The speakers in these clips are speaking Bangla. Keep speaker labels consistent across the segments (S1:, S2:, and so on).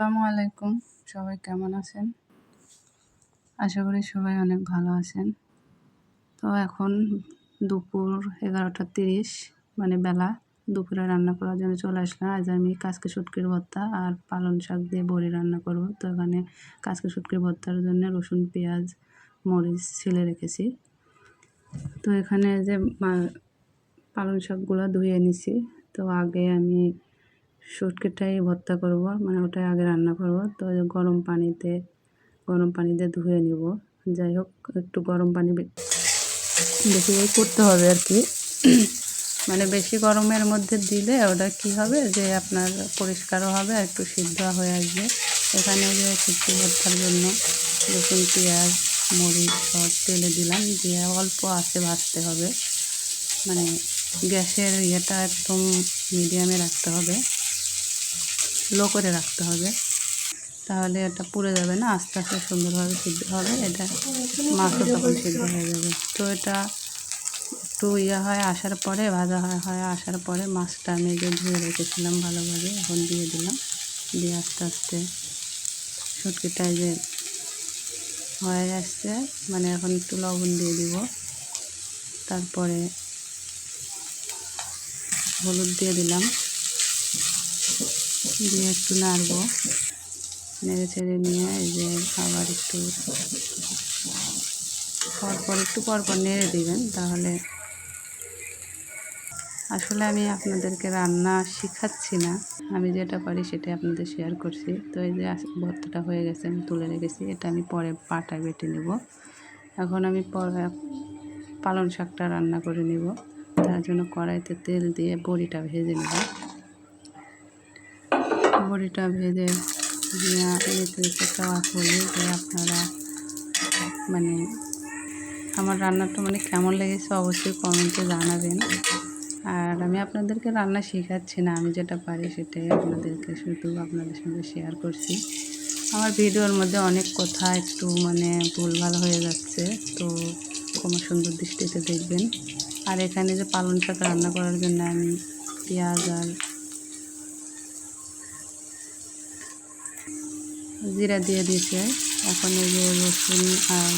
S1: আসসালামু আলাইকুম সবাই কেমন আছেন? আশা করি সবাই অনেক ভালো আছেন। তো এখন দুপুর এগারোটা তিরিশ মানে বেলা। দুপুরে রান্না করার জন্য চলে আসলাম। আজ আমি কাজকে শুটকির ভর্তা আর পালন শাক দিয়ে বড়ি রান্না করব। তো এখানে কাজকে শুটকির ভর্তার জন্য রসুন, পেঁয়াজ, মরিচ ছিলে রেখেছি। তো এখানে যে পালং শাকগুলো ধুয়ে নিছি। তো আগে আমি শুটকিটাই ভর্তা করব মানে ওটাই আগে রান্না করব। তো গরম পানিতে গরম পানিতে ধুয়ে নিব। যাই হোক, একটু গরম পানি বেশি করতে হবে আর কি। মানে বেশি গরমের মধ্যে দিলে ওটা কি হবে? যে আপনার পরিষ্কারও হবে আর একটু সিদ্ধ হয়ে আসবে। এখানে যে শুটকি ভর্তার জন্য রসুন, পেঁয়াজ, মরিচ সব তেলে দিলাম। দিয়ে অল্প আছে ভাজতে হবে। মানে গ্যাসের ইয়েটা একদম মিডিয়ামে রাখতে হবে। লো করে রাখতে হবে। তাহলে এটা পুড়ে যাবে না, আস্তে আস্তে সুন্দরভাবে সিদ্ধ হবে, এটা মাছও তখন সিদ্ধ হয়ে যাবে। তো এটা একটু ইয়ে হয়, আসার পরে, ভাজা হয় হয়, আসার পরে মাছটা আমি যে ধুয়ে রেখেছিলাম ভালোভাবে, এখন দিয়ে দিলাম। দিয়ে আস্তে আস্তে শুটকিটায় যে হয়ে আসছে মানে এখন একটু লবণ দিয়ে দিব। তারপরে হলুদ দিয়ে দিলাম। দিয়ে একটু নাড়বো। নেড়ে ছেড়ে নিয়ে এই যে আবার একটু পরপর একটু পরপর নেড়ে দিবেন তাহলে আসলে আমি আপনাদেরকে রান্না শেখাচ্ছি না। আমি যেটা পারি সেটাই আপনাদের শেয়ার করছি। তো এই যে ভর্তাটা হয়ে গেছে, আমি তুলে রেখেছি। এটা আমি পরে পাটায় বেটে নেব। এখন আমি পরে পালং শাকটা রান্না করে নেব। তার জন্য কড়াইতে তেল দিয়ে বড়িটা ভেজে নেব। বড়িটা ভেজে চাওয়া করি যে আপনারা মানে আমার রান্নাটা মানে কেমন লেগেছে অবশ্যই কমেন্টে জানাবেন। আর আমি আপনাদেরকে রান্না শেখাচ্ছি না, আমি যেটা পারি সেটাই আপনাদেরকে শুধু আপনাদের সঙ্গে শেয়ার করছি। আমার ভিডিওর মধ্যে অনেক কথা একটু মানে ভুলভাল হয়ে যাচ্ছে, তো কোনো সুন্দর দৃষ্টিতে দেখবেন। আর এখানে যে পালন শাক রান্না করার জন্য আমি পেঁয়াজ আর জিরা দিয়ে দিয়েছে। এখন এই যে রসুন আর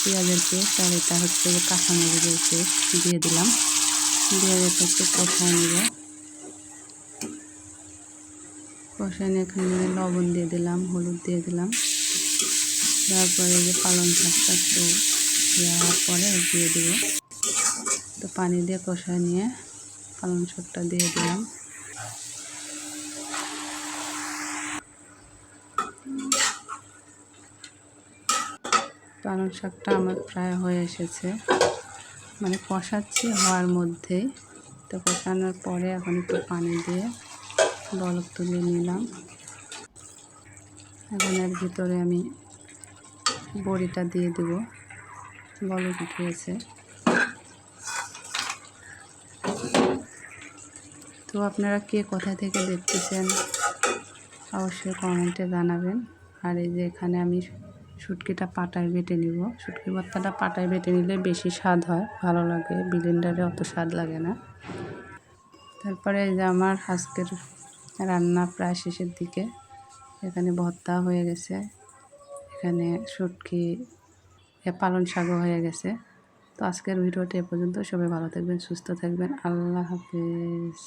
S1: পেঁয়াজের পেস্ট আর এটা হচ্ছে যে কাঁচামরিচের পেস্ট দিয়ে দিলাম। দিয়ে এটা একটু কষায় নেব। কষায় নিয়ে এখানে লবণ দিয়ে দিলাম, হলুদ দিয়ে দিলাম। তারপরে যে পালং শাকটা একটু দেওয়ার পরে দিয়ে দেব। তো পানি দিয়ে কষায় নিয়ে পালং শাকটা দিয়ে দিলাম। পালং শাকটা আমার প্রায় হয়ে এসেছে। মানে কষাচ্ছি হওয়ার মধ্যেই। তো কষানোর পরে এখন একটু পানি দিয়ে বলক তুলে নিলাম। এখন এর ভিতরে আমি বড়িটা দিয়ে দেব। বলক উঠিয়েছে তো আপনারা কে কোথা থেকে দেখতেছেন, অবশ্যই কমেন্টে জানাবেন। আর এই যে এখানে আমি শুটকিটা পাটায় বেটে নিব। শুটকি ভর্তাটা পাটায় বেটে নিলে বেশি স্বাদ হয়, ভালো লাগে। বিলিন্ডারে অত স্বাদ লাগে না। তারপরে এই যে আমার আজকের রান্না প্রায় শেষের দিকে। এখানে ভর্তা হয়ে গেছে। এখানে শুটকি পালন শাকও হয়ে গেছে। তো আজকের ভিডিওটি এ পর্যন্ত। সবাই ভালো থাকবেন, সুস্থ থাকবেন। আল্লাহ হাফিজ।